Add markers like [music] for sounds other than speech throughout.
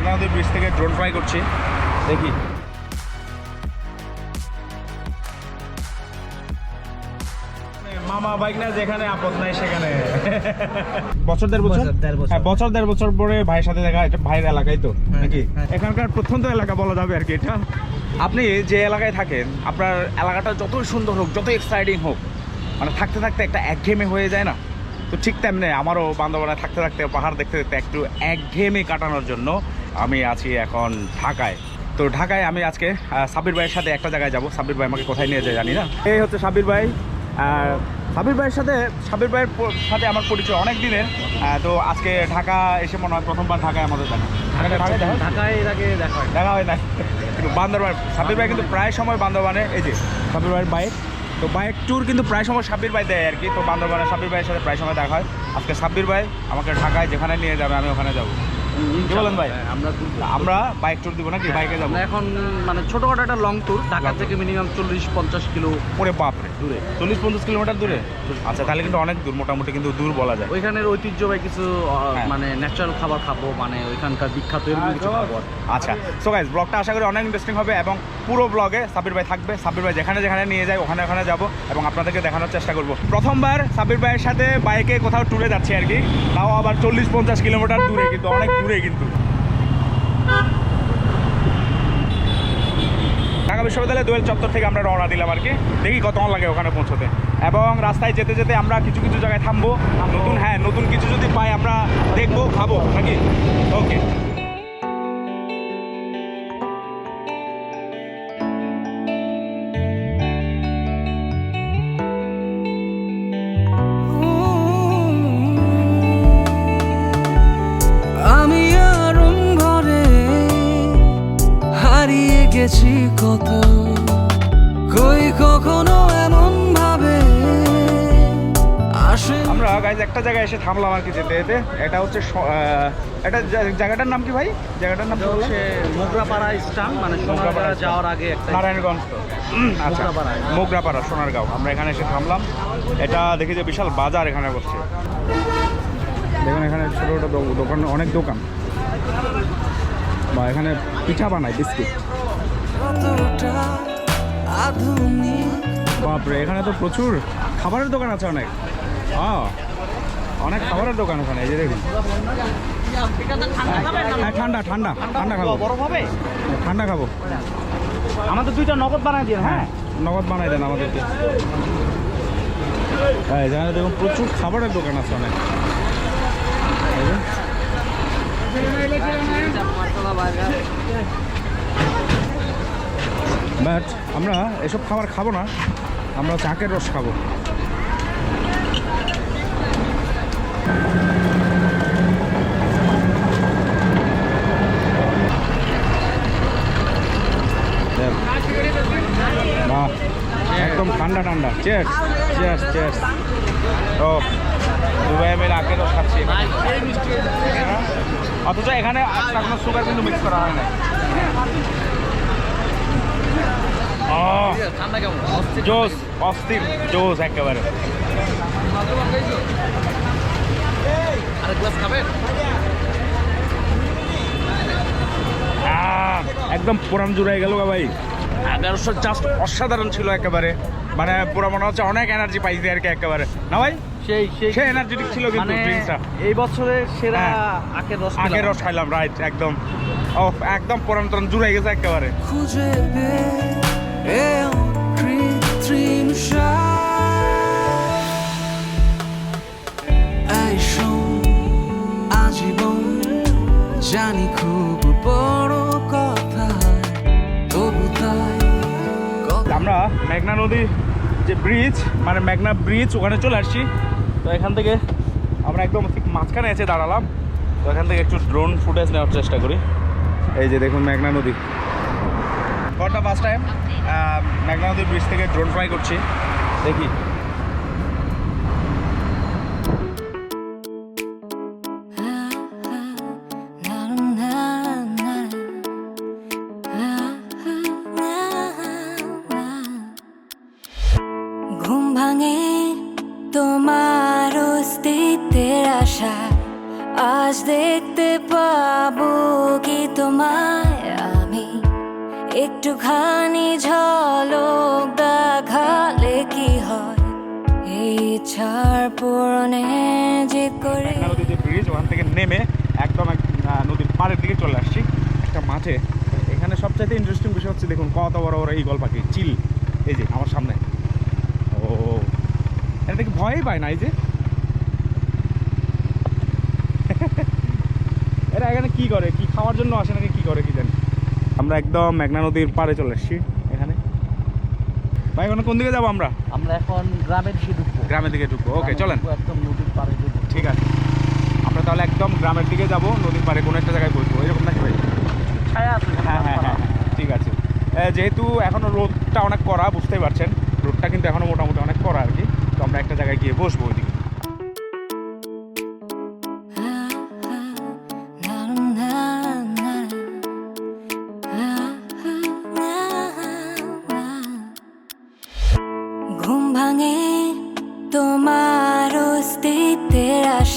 মেঘনা ব্রিজ থেকে drone fly করছি। দেখি। মামা বাইক না যেখানে আপদ নাই সেখানে। বছর দেড় বছর। হ্যাঁ, বছর দেড় বছর পরে ভাইয়ের সাথে দেখা এটা ভাইয়ের এলাকায় তো হ্যাঁ, নাকি? হ্যাঁ। এখানকার প্রত্যন্ত এলাকা বলা যাবে আর কি এটা। আপনি যে এলাকায় থাকেন আপনার এলাকাটা যতই সুন্দর হোক যতই এক্সাইটিং হোক মানে থাকতে থাকতে একটা একঘেয়েমি হয়ে যায় না? তো ঠিক তেমনি আমারও বান্ধবরা থাকতে থাকতে পাহাড় দেখতে দেখতে একটু একঘেয়েমি কাটানোর জন্য আমি আছি এখন ঢাকায়। তো ঢাকায় আমি আজকে সাব্বির ভাইয়ের সাথে একটা জায়গায় যাব। সাব্বির ভাই আমাকে কোথায় নিয়ে যায় জানি না। এই হচ্ছে সাব্বির ভাই। আর সাব্বির ভাইয়ের সাথে সাব্বির ভাইয়ের সাথে আমার পরিচয় অনেক দিনের। তো আজকে ঢাকা এসে মনে হয় প্রথমবার ঢাকায় আমাদের দেখা। ঢাকায় আগে দেখা হয় দেখা হয় না কিন্তু বান্দরবান সাব্বির ভাই কিন্তু প্রায় সময় বান্দরবানে এই যে সাব্বির ভাইয়ের বাইক। তো বাইক ট্যুর কিন্তু প্রায় সময় সাব্বির ভাই দেয় আর কি। তো বান্দরবানে সাব্বির ভাইয়ের সাথে প্রায় সময় দেখা হয়। আজকে সাব্বির ভাই আমাকে ঢাকায় যেখানে নিয়ে যাবে আমি ওখানে যাব। কি বলেন ভাই? হ্যাঁ, আমরা আমরা বাইক ট্যুর দিব নাকি? বাইকে যাব। এখন মানে ছোটখাটো একটা লং ট্যুর ঢাকা থেকে মিনিমাম চল্লিশ পঞ্চাশ কিলো পরে বাপরে। দূরে। চল্লিশ পঞ্চাশ কিলোমিটার দূরে? আচ্ছা তাহলে কিন্তু অনেক দূর মোটামুটি কিন্তু দূর বলা যায়। ওইখানের ঐতিহ্যবাহী কিছু হ্যাঁ। মানে ন্যাচারাল খাবার খাব মানে ওইখানকার বিখ্যাত এরকম কিছু খাব। আচ্ছা সো গাইজ ব্লগটা আশা করি অনেক ইন্টারেস্টিং হবে এবং পুরো ব্লগে সাবির ভাই থাকবে। সাবির ভাই যেখানে যেখানে নিয়ে যায় ওখানে ওখানে যাব এবং আপনাদেরকে দেখানোর চেষ্টা করব। প্রথমবার সাবির ভাইয়ের সাথে বাইকে কোথাও ট্যুরে যাচ্ছি আর কি। তাও আবার চল্লিশ পঞ্চাশ কিলোমিটার দূরে কিন্তু অনেক দূরে। কিন্তু। ঢাকা বিশ্ববিদ্যালয়ে দোয়েল চত্বর থেকে আমরা রওনা দিলাম আর কি। দেখি কতক্ষণ লাগে ওখানে পৌঁছতে। এবং রাস্তায় যেতে যেতে আমরা কিছু কিছু জায়গায় থামবো। নতুন হ্যাঁ নতুন কিছু যদি পাই আমরা দেখব, খাব, নাকি? ওকে হারিয়ে কত কই কখনো এমন ভাবে আসে। আমরা গাইজ একটা জায়গায় এসে থামলাম আর কি যেতে যেতে। এটা হচ্ছে এটা জায়গাটার নাম কি ভাই? জায়গাটার নাম হচ্ছে মোগরাপাড়া স্টান মানে সোনারপাড়া যাওয়ার আগে একটা নারায়ণগঞ্জ তো। আচ্ছা মোগরাপাড়া। মোগরাপাড়া সোনারগাঁও। আমরা এখানে এসে থামলাম। এটা দেখি যে বিশাল বাজার এখানে বসছে। দেখুন এখানে ছোটো ছোটো দোকান অনেক দোকান। বা এখানে পিঠা বানায় বিস্কিট। কতটা আধুনিক। বাপরে এখানে তো প্রচুর খাবারের দোকান আছে অনেক। অনেক খাবারের দোকান ওখানে এই যে দেখুন। হ্যাঁ ঠান্ডা ঠান্ডা ঠান্ডা খাব। বরফ হবে? ঠান্ডা খাব। আমাদের দুইটা নগদ বানাই দিন হ্যাঁ? নগদ বানাই দেন আমাদেরকে। হ্যাঁ এখানে দেখুন প্রচুর খাবারের দোকান আছে অনেক। বাট আমরা এসব খাবার খাব না, আমরা চাকের রস খাব। একদম ঠান্ডা ঠান্ডা চেয়ার্স চেয়ার্স চেয়ার্স তো, দুবাই মিলে আগে রস খাচ্ছি? অথচ এখানে আজকাল কোনো সুগার কিন্তু মিক্স করা হয় না জোস অস্থির জোস একেবারে। একদম পুরান জুড়াই গেল গা ভাই। এগারোশো জাস্ট অসাধারণ ছিল একেবারে। মানে পুরো মনে হচ্ছে অনেক এনার্জি পাইছে আর কি একেবারে। না ভাই? সেই সেই। সে এনার্জেটিক ছিল কিন্তু মানে ড্রিঙ্কসটা এই বছরের সেরা হ্যাঁ। আখের রস আগের রস খাইলাম রাইট একদম। ও একদম পুরান টরান জুড়াই গেছে একেবারে। খুঁজে কৃত্রিম আজীবন জানি খুব বড় কথা তবু তাই আমরা মেঘনা নদী যে ব্রিজ মানে মেঘনা ব্রিজ ওখানে চলে আসছি। তো এখান থেকে আমরা একদম ঠিক মাঝখানে এসে দাঁড়ালাম। তো এখান থেকে একটু ড্রোন ফুটেজ নেওয়ার চেষ্টা করি। এই যে দেখুন মেঘনা নদী। কটা ফার্স্ট টাইম মেঘনা নদীর ব্রিজ থেকে ড্রোন ফ্লাই করছি। দেখি। তোমায় আমি একটুখানি ঝলক দেখালে কি হয়? এই ইচ্ছার পূরণে জিত করে যে ব্রিজ ওখান থেকে নেমে একদম এক নদীর পাড়ের দিকে চলে আসছি। একটা মাঠে। এখানে সবচাইতে ইন্টারেস্টিং বিষয় হচ্ছে, দেখুন, কত বড় বড় ঈগল পাখি চিল। এই যে, আমার সামনে। ও, এটা দেখে ভয়ই পায় না, এই যে। এরা এখানে কি করে? কি খাওয়ার জন্য আসে নাকি কি করে কি জানি আমরা একদম মেঘনা নদীর পাড়ে চলে এসেছি এখানে। ভাই এখন কোন দিকে যাব আমরা? আমরা এখন গ্রামের দিকে ঢুকবো। গ্রামের দিকে ঢুকবো। ওকে চলেন। একদম নদীর পাড়ে ঢুকবো। ঠিক আছে। আমরা তাহলে একদম গ্রামের দিকে যাব নদীর পাড়ে কোনো একটা জায়গায় বসবো এরকম নাকি ভাই? হ্যাঁ হ্যাঁ হ্যাঁ হ্যাঁ, ঠিক আছে। যেহেতু এখনও রোদটা অনেক কড়া বুঝতেই পারছেন। রোদটা কিন্তু এখনও মোটামুটি অনেক করা আর কি। তো আমরা একটা জায়গায় গিয়ে বসবো ওইদিকে।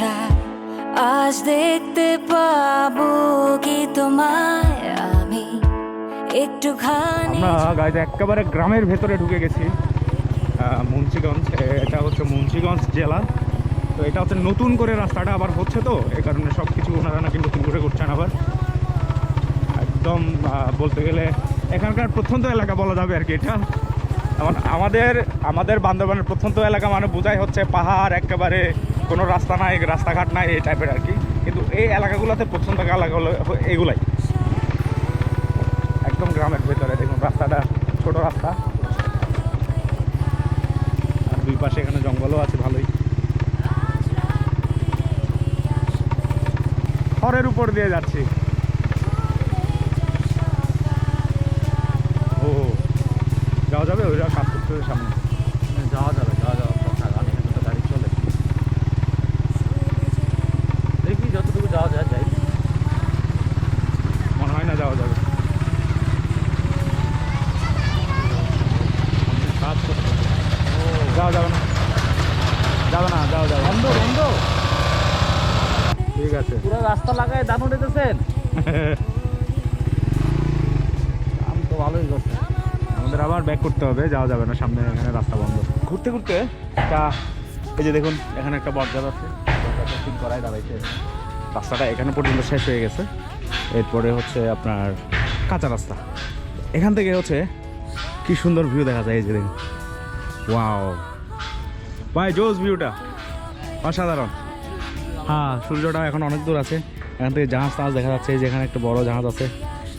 আশা, আজ দেখতে পাবো কি তোমায় আমি। একটুখানি আমরা গাইতে একেবারে গ্রামের ভেতরে ঢুকে গেছি। মুন্সিগঞ্জ এটা হচ্ছে মুন্সিগঞ্জ জেলা। তো এটা হচ্ছে নতুন করে রাস্তাটা আবার হচ্ছে তো এই কারণে সব কিছু ওনারা নাকি নতুন করে করছেন আবার। একদম বলতে গেলে এখানকার প্রত্যন্ত এলাকা বলা যাবে আর কি এটা। আমাদের আমাদের বান্দরবানের প্রত্যন্ত এলাকা মানে বোঝাই হচ্ছে পাহাড়, একেবারে কোনো রাস্তা নাই, রাস্তাঘাট নাই, এই টাইপের আর কি। কিন্তু এই এলাকাগুলোতে প্রত্যন্ত এলাকাগুলো এগুলাই। একদম গ্রামের ভেতরে, দেখুন রাস্তাটা ছোট রাস্তা। আর দুই পাশে এখানে জঙ্গলও আছে, ভালোই। খড়ের উপর দিয়ে যাচ্ছি। ও, যাওয়া যাবে ওইটা কাজ করতে হবে সামনে যাওয়া যাবে যাওয়া যাওয়ার কথা গাড়ি এখানে তো গাড়ি চলে দেখি যতটুকু যাওয়া যায় যাই মনে হয় না যাওয়া যাবে কাজ করতে হবে। যাওয়া যাবে না যাবে না যাওয়া যাবে বন্ধ বন্ধ ঠিক আছে পুরো রাস্তা লাগায় দানু দিতেছেন আমি তো ভালোই করছে আমাদের আবার ব্যাক করতে হবে, যাওয়া যাবে না, সামনে এখানে রাস্তা বন্ধ। ঘুরতে ঘুরতে একটা, এই যে দেখুন, এখানে একটা বটগাছ আছে। ঠিক করায় দাঁড়াইছে। রাস্তাটা এখানে পর্যন্ত শেষ হয়ে গেছে। এরপরে হচ্ছে আপনার কাঁচা রাস্তা। এখান থেকে হচ্ছে কি সুন্দর ভিউ দেখা যায়, এই যে দেখুন। ওয়াও ভাই, জোস ভিউটা অসাধারণ। হ্যাঁ সূর্যটা এখন অনেক দূর আছে। এখান থেকে জাহাজ টাহাজ দেখা যাচ্ছে, এই যে এখানে একটা বড় জাহাজ আছে,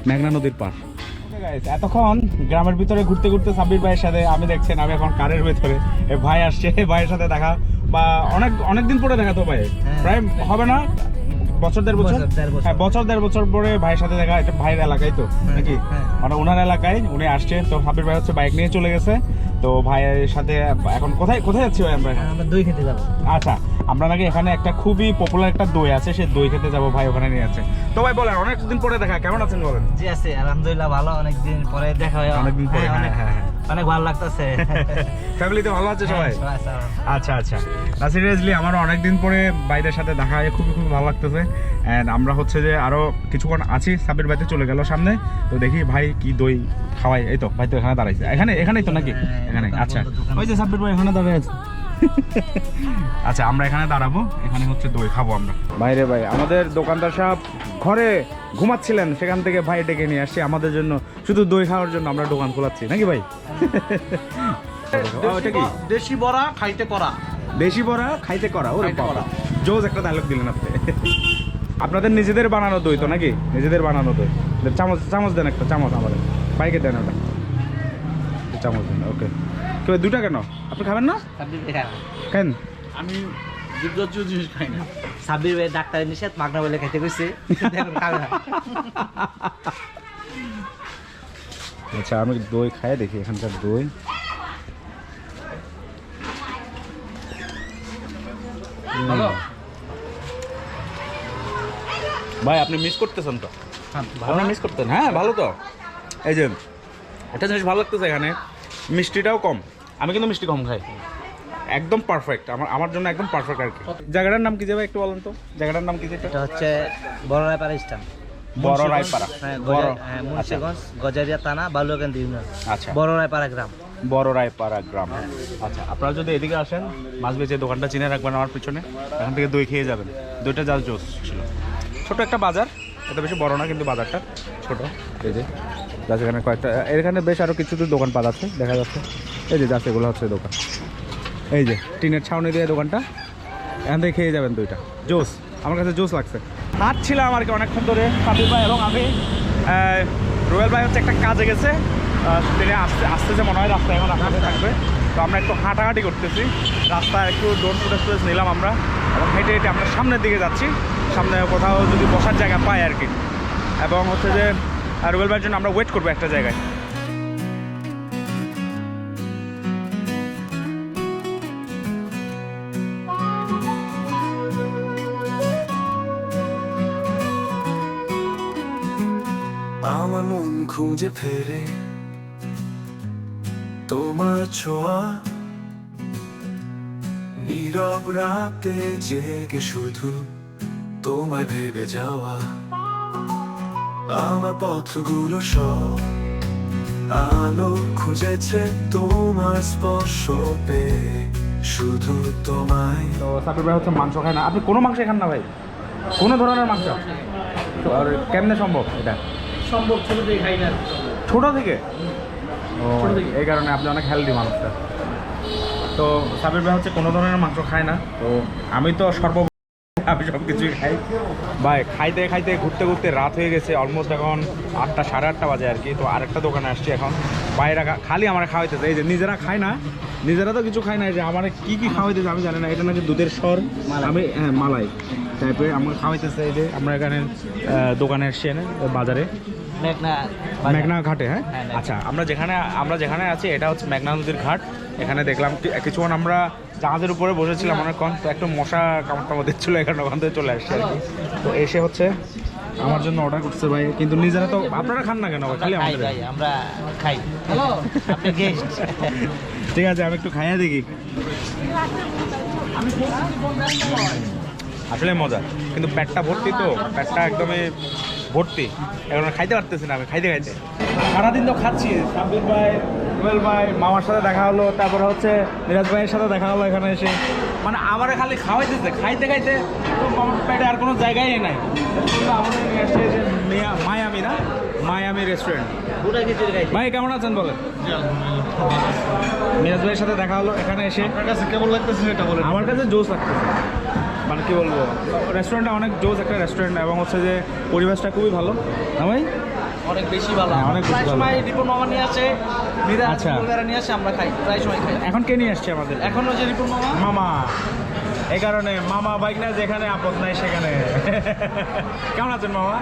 মেঘনা নদীর পার এতক্ষণ গ্রামের ভিতরে ঘুরতে ঘুরতে সাব্বির ভাইয়ের সাথে আমি দেখছেন আমি এখন কারের ভেতরে। ভাই আসছে ভাইয়ের সাথে দেখা। বা অনেক অনেকদিন পরে দেখা তো ভাই। প্রায় হবে না? বছর দেড় বছর। হ্যাঁ বছর দেড় বছর পরে ভাইয়ের সাথে দেখা এটা ভাইয়ের এলাকায় তো নাকি? হ্যাঁ। মানে ওনার এলাকায় উনি আসছে তো সাব্বির ভাই হচ্ছে বাইক নিয়ে চলে গেছে। তো ভাইয়ের সাথে এখন কোথায় কোথায় যাচ্ছি ভাই আমরা? আমরা দই খেতে যাব। আচ্ছা আমরা নাকি এখানে একটা খুবই পপুলার একটা দই আছে সেই দই খেতে যাব ভাই ওখানে নিয়ে যাচ্ছে। তো ভাই বলেন অনেকদিন পরে দেখা কেমন আছেন বলেন? জি আছে আলহামদুলিল্লাহ ভালো অনেকদিন পরে দেখা হয়। অনেকদিন পরে, হ্যাঁ, হ্যাঁ, হ্যাঁ, অনেক ভালো লাগতেছে। ফ্যামিলিতে ভালো আছে সবাই। আচ্ছা আচ্ছা। না সিরিয়াসলি আমার অনেকদিন পরে ভাইদের সাথে দেখা হয়ে খুবই খুবই ভালো লাগতেছে। অ্যান্ড আমরা হচ্ছে যে আরও কিছুক্ষণ আছি সাবির ভাইতে চলে গেল সামনে। তো দেখি ভাই কি দই খাওয়াই এই তো ভাই তো এখানে দাঁড়াইছে। এখানে এখানেই তো নাকি? হ্যাঁ, এখানে আচ্ছা। ওই যে সাব্বির ভাই এখানে দাঁড়িয়ে আছে। [laughs] আচ্ছা আমরা এখানে দাঁড়াবো এখানে হচ্ছে দই খাব আমরা। বাইরে ভাই আমাদের দোকানদার সাহেব ঘরে ঘুমাচ্ছিলেন সেখান থেকে ভাই ডেকে নিয়ে আসছি। আমাদের জন্য শুধু দই খাওয়ার জন্য আমরা দোকান খোলাচ্ছি নাকি ভাই? দেশি বড়া খাইতে করা। দেশি বড়া খাইতে করা? ওরে বাবা। জোজ একটা ডায়লগ দিলেন আপনি। [laughs] আপনাদের নিজেদের বানানো দই তো নাকি? নিজেদের বানানো দই। চামচ চামচ দেন একটা চামচ আমাদের। বাইকে দেন ওটা। চামচ দেন ওকে কেউ দুটা কেন? আপনি খাবেন না? কেন? আমি দুর্গজ জিনিস খাই না। সাব্বির ভাই ডাক্তারের নিষেধ মাগনা বলে খাইতে কইছে। দেখুন খাবে না। আচ্ছা আমি দই খাই দেখি এখানকার দই। ভাই আপনি মিস করতেছেন তো? আপনি মিস করতেন হ্যাঁ ভালো তো। এই যে একটা জিনিস ভালো লাগতেছে এখানে। মিষ্টিটাও কম। আমি কিন্তু মিষ্টি কম খাই। একদম পারফেক্ট আমার আমার জন্য একদম পারফেক্ট আর কি। জায়গাটার নাম কি যাবে একটু বলেন তো? জায়গাটার নাম কি যেটা এটা? হচ্ছে বড় রায় স্টান বড় রায়পাড়া হ্যাঁ বড় হ্যাঁ, মুন্সিগঞ্জ গজারিয়া থানা বালুয়াকান্দি ইউনিয়ন। আচ্ছা। বড় রায়পাড়া গ্রাম। বড় রায়পাড়া গ্রাম। আচ্ছা আপনারা যদি এদিকে আসেন মাছ বেচে দোকানটা চিনে রাখবেন আমার পিছনে এখান থেকে দই খেয়ে যাবেন। দইটা জাল জোস ছিল। ছোট একটা বাজার এটা বেশি বড় না কিন্তু বাজারটা ছোট। এই যে। যাচ্ছে এখানে কয়েকটা এখানে বেশ আরও কিছু কিছু দোকানপাট আছে দেখা যাচ্ছে। এই যে যাচ্ছে এগুলো হচ্ছে দোকান। এই যে টিনের ছাউনি দিয়ে দোকানটা। এখান থেকে খেয়ে যাবেন দইটা। জোস আমার কাছে জোস লাগছে। হাঁটছিলাম আর কি অনেকক্ষণ ধরে সাবির ভাই এবং আমি। রোয়েল ভাই হচ্ছে একটা কাজে গেছে। আহ, তিনি আসতে যে মনে হয় রাস্তায় এখন আসতে থাকবে। তো আমরা একটু হাঁটাহাঁটি করতেছি। রাস্তায় একটু ডোর ফুটেজ ফুটেজ নিলাম আমরা। এবং হেঁটে হেঁটে আমরা সামনের দিকে যাচ্ছি। সামনে কোথাও যদি বসার জায়গা পাই আর কি। এবং হচ্ছে যে রোয়েল ভাইয়ের জন্য আমরা ওয়েট করব একটা জায়গায়। আমার মন খুঁজে ফেরে তোমার ছোঁয়া। নীরব রাতে জেগে শুধু তোমায় ভেবে যাওয়া। আমার পথগুলো সব আলো খুঁজেছে তোমার স্পর্শ পেয়ে। শুধু তোমায়। তো সাবির ভাই হচ্ছে মাংস খায় না। আপনি কোনো মাংস খান না ভাই। কোনো ধরনের মাংস। তো আর কেমনে সম্ভব এটা? সম্ভব ছোট থেকে খাই না। ছোট থেকে? ও এই কারণে আপনি অনেক হেলদি মানুষটা তো সাবির ভাই হচ্ছে কোনো ধরনের মাংস খায় না। তো আমি তো সর্ব আমি সব কিছুই খাই। ভাই খাইতে খাইতে ঘুরতে ঘুরতে রাত হয়ে গেছে অলমোস্ট এখন আটটা সাড়ে আটটা বাজে আর কি। তো আরেকটা দোকানে আসছি এখন। বাইরে খালি আমার খাওয়াইতেছে। এই যে নিজেরা খায় না নিজেরা তো কিছু খায় না এই যে আমার কি কি খাওয়াইতেছে আমি জানি না। এটা নাকি দুধের স্বর। আমি হ্যাঁ মালাই। টাইপের আমার খাওয়াইতেছে এই যে আমরা এখানে দোকানে এসছি বাজারে। মেঘনা মেঘনা ঘাটে হ্যাঁ? হ্যাঁ, আচ্ছা আমরা যেখানে আমরা যেখানে আছি এটা হচ্ছে মেঘনা নদীর ঘাট। এখানে দেখলাম কিছুক্ষণ আমরা জাহাজের উপরে বসেছিলাম অনেকক্ষণ তো একটু মশা কামড় দিচ্ছিল এখানে ওখান থেকে চলে আসছে আর কি। তো এসে হচ্ছে আমার জন্য অর্ডার করছে ভাই। কিন্তু নিজেরা তো আপনারা খান না কেন ভাই? খালি আমাদের। ভাই আমরা খাই। হ্যালো আপনি গেস্ট ঠিক আছে আমি একটু খাইয়া দেখি। আসলে মজা কিন্তু পেটটা ভর্তি তো। পেটটা একদমই ভর্তি। এখন খাইতে পারতেছি না আমি খাইতে খাইতে। সারাদিন তো খাচ্ছি। সাব্বির ভাই রুবেল ভাই মামার সাথে দেখা হলো তারপরে হচ্ছে মিরাজ ভাইয়ের সাথে দেখা হলো এখানে এসে। মানে আমারে খালি খাওয়াইতেছে খাইতে খাইতে তো পেটে আর কোনো জায়গায় নাই। কিন্তু আমাদের নিয়ে আসছে যে মিয়া- মায়ামি না মায়ামি রেস্টুরেন্ট ভাই কেমন আছেন বলেন? মিরাজ ভাইয়ের সাথে দেখা হলো এখানে এসে। আপনার কাছে কেমন লাগতেছে সেটা বলেন। আমার কাছে জোস লাগতেছে। মানে কি বলব? রেস্টুরেন্টটা অনেক জোস একটা রেস্টুরেন্ট এবং হচ্ছে যে পরিবেশটা খুবই ভালো। না ভাই? অনেক বেশি ভালো। হ্যাঁ, অনেক বেশি প্রায় ভালো। সময় রিপন মামা নিয়ে আসে বিরাট আচ্ছা। নিয়ে আসে আমরা খাই প্রায় সময় খাই। এখন কে নিয়ে আসছে আমাদের? এখন ওই যে রিপন মামা? মামা। এই কারণে মামা বাইক না যেখানে আপদ নাই সেখানে। কেমন আছেন মামা?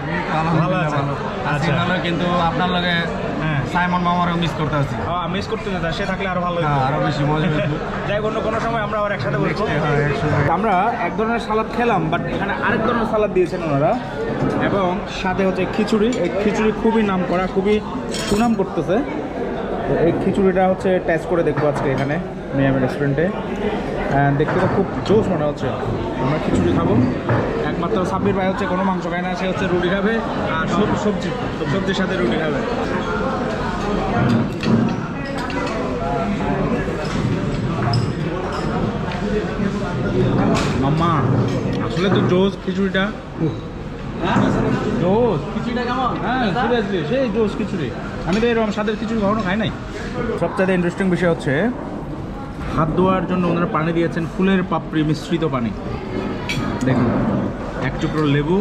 ভালো আছেন? আচ্ছা। কিন্তু আপনার লগে হ্যাঁ সাইমন মামারও মিস করতে আছি মিস করতে যেতাম সে থাকলে আরও ভালো হতো হ্যাঁ, আরও বেশি মজা হতো যাই অন্য কোনো সময় আমরা আবার একসাথে বলব হ্যাঁ, আমরা এক ধরনের সালাদ খেলাম বাট এখানে আরেক ধরনের সালাদ দিয়েছেন ওনারা। এবং সাথে হচ্ছে খিচুড়ি। এই খিচুড়ি খুবই নাম করা খুবই সুনাম করতেছে। তো এই খিচুড়িটা হচ্ছে টেস্ট করে দেখব আজকে এখানে মিয়ামি রেস্টুরেন্টে দেখতে তো খুব জোশ মনে হচ্ছে। আমরা খিচুড়ি খাব। একমাত্র সাব্বির ভাই হচ্ছে কোনো মাংস খায় না সে হচ্ছে রুটি খাবে আর সব সবজি সবজির সাথে রুটি খাবে। মাম্মা আসলে তো জোস খিচুড়িটা। জোস খিচুড়িটা কেমন? হ্যাঁ সিরিয়াসলি সেই জোস খিচুড়ি। আমি তো এরকম স্বাদের খিচুড়ি কখনো খাই নাই। সবচেয়ে ইন্টারেস্টিং বিষয় হচ্ছে হাত ধোয়ার জন্য ওনারা পানি দিয়েছেন ফুলের পাপড়ি মিশ্রিত পানি। দেখুন এক টুকরো লেবু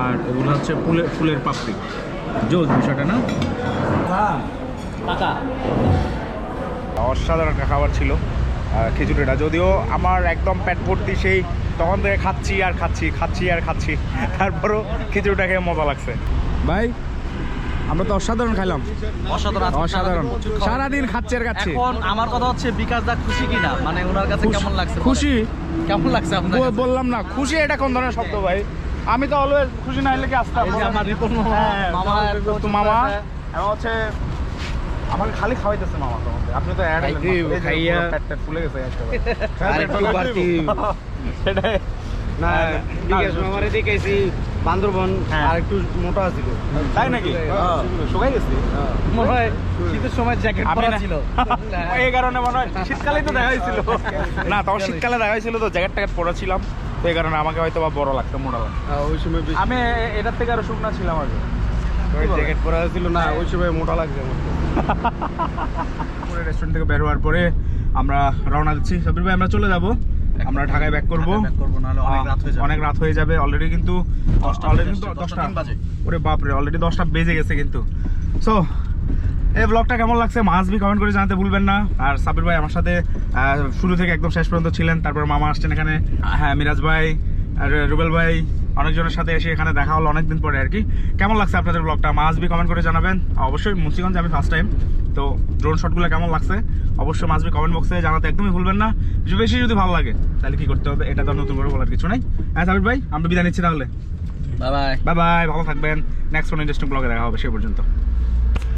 আর এগুলো হচ্ছে ফুলের ফুলের পাপড়ি। জোস বিষয়টা না? টাকা অসাধারণ একটা খাবার ছিল। খিচুড়িটা যদিও আমার একদম পেট ভর্তি সেই তখন থেকে খাচ্ছি আর খাচ্ছি খাচ্ছি আর খাচ্ছি। তারপরও খিচুড়িটা খেয়ে মজা লাগছে। ভাই আমরা তো অসাধারণ খাইলাম। অসাধারণ অসাধারণ। সারাদিন খাচ্ছি আর খাচ্ছি। এখন আমার কথা হচ্ছে বিকাশ দা খুশি কিনা? মানে ওনার কাছে খুশি- কেমন লাগছে? খুশি। কেমন লাগছে আপনার বললাম না খুশি এটা কোন ধরনের শব্দ ভাই? আমি তো অলওয়েজ খুশি না হলে কি আসতাম এই যে আমার রিপন মামা হ্যাঁ, মামা হচ্ছে আমাকে খালি খাওয়াইতেছে মামা তোমাকে। আপনি তো অ্যাড খাইয়া। ফুলে গেছে বাড়তি। [laughs] সেটাই। না মামারে দেখেছি বান্দরবন হ্যাঁ। আর একটু মোটা ছিল। তাই নাকি? শুকাই গেছে। মনে হয় শীতের সময় জ্যাকেট পরা ছিল। [laughs] এই কারণে মনে হয় শীতকালেই তো দেখা হয়েছিল। [laughs] না তখন শীতকালে দেখা হয়েছিল তো জ্যাকেট ট্যাকেট পরেছিলাম। ছিলাম এই কারণে আমাকে হয়তো বা বড় লাগতো মোটা লাগতো। হ্যাঁ, ওই সময় আমি এটার থেকে আরও শুকনা ছিলাম আগে। ওই জ্যাকেট পরা ছিল না ওই সময় মোটা লাগছে পুরো রেস্টুরেন্ট থেকে বের হওয়ার পরে আমরা রওনা দিচ্ছি। সাবির ভাই আমরা চলে যাব। আমরা ঢাকায় ব্যাক করব। অনেক রাত হয়ে যাবে। অনেক রাত হয়ে যাবে অলরেডি কিন্তু দশটা অলরেডি কিন্তু দশটা। ওরে বাপরে অলরেডি দশটা বেজে গেছে কিন্তু। সো এই ব্লগটা কেমন লাগছে মাস্ট বি কমেন্ট করে জানাতে ভুলবেন না। আর সাবির ভাই আমার সাথে শুরু থেকে একদম শেষ পর্যন্ত ছিলেন। তারপর মামা আসছেন এখানে। হ্যাঁ মিরাজ ভাই আর রুবেল ভাই অনেকজনের সাথে এসে এখানে দেখা হলো অনেকদিন পরে আর কি। কেমন লাগছে আপনাদের ব্লগটা মাসবি কমেন্ট করে জানাবেন। অবশ্যই মুন্সিগঞ্জ আমি ফার্স্ট টাইম তো ড্রোন শটগুলো কেমন লাগছে? অবশ্যই মাসবি কমেন্ট বক্সে জানাতে একদমই ভুলবেন না। বেশি যদি ভালো লাগে তাহলে কি করতে হবে? এটা তো নতুন করে বলার কিছু নাই। হ্যাঁ সাবির ভাই আমরা বিদায় নিচ্ছি তাহলে। বাবাই বাই বাই বাই ভালো থাকবেন। নেক্সট কোনো ইন্টারেস্টিং ব্লগে দেখা হবে সে পর্যন্ত।